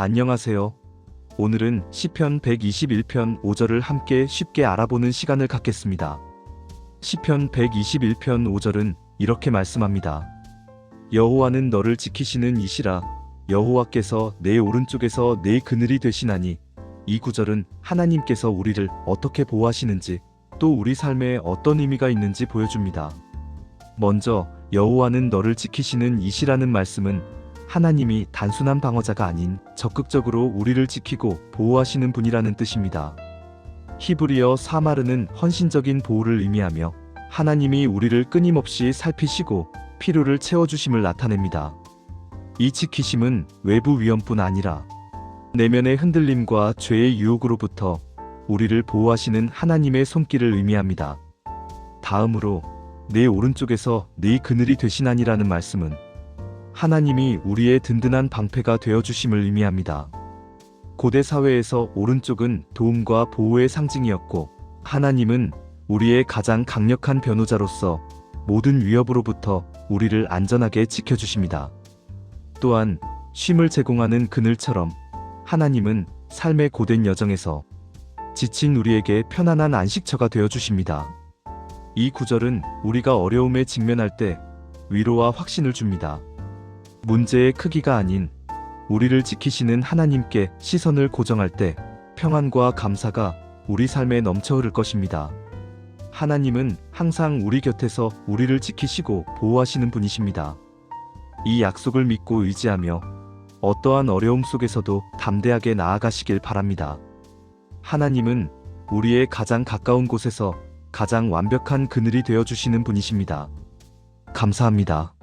안녕하세요. 오늘은 시편 121편 5절을 함께 쉽게 알아보는 시간을 갖겠습니다. 시편 121편 5절은 이렇게 말씀합니다. 여호와는 너를 지키시는 이시라 여호와께서 내 오른쪽에서 내 그늘이 되시나니 이 구절은 하나님께서 우리를 어떻게 보호하시는지 또 우리 삶에 어떤 의미가 있는지 보여줍니다. 먼저 여호와는 너를 지키시는 이시라는 말씀은 하나님이 단순한 방어자가 아닌 적극적으로 우리를 지키고 보호하시는 분이라는 뜻입니다. 히브리어 사마르는 헌신적인 보호를 의미하며 하나님이 우리를 끊임없이 살피시고 필요를 채워주심을 나타냅니다. 이 지키심은 외부 위험뿐 아니라 내면의 흔들림과 죄의 유혹으로부터 우리를 보호하시는 하나님의 손길을 의미합니다. 다음으로 내 오른쪽에서 네 그늘이 되시나니라는 말씀은 하나님이 우리의 든든한 방패가 되어 주심을 의미합니다. 고대 사회에서 오른쪽은 도움과 보호의 상징이었고 하나님은 우리의 가장 강력한 변호자로서 모든 위협으로부터 우리를 안전하게 지켜주십니다. 또한 쉼을 제공하는 그늘처럼 하나님은 삶의 고된 여정에서 지친 우리에게 편안한 안식처가 되어 주십니다. 이 구절은 우리가 어려움에 직면할 때 위로와 확신을 줍니다. 문제의 크기가 아닌 우리를 지키시는 하나님께 시선을 고정할 때 평안과 감사가 우리 삶에 넘쳐 흐를 것입니다. 하나님은 항상 우리 곁에서 우리를 지키시고 보호하시는 분이십니다. 이 약속을 믿고 의지하며 어떠한 어려움 속에서도 담대하게 나아가시길 바랍니다. 하나님은 우리의 가장 가까운 곳에서 가장 완벽한 그늘이 되어 주시는 분이십니다. 감사합니다.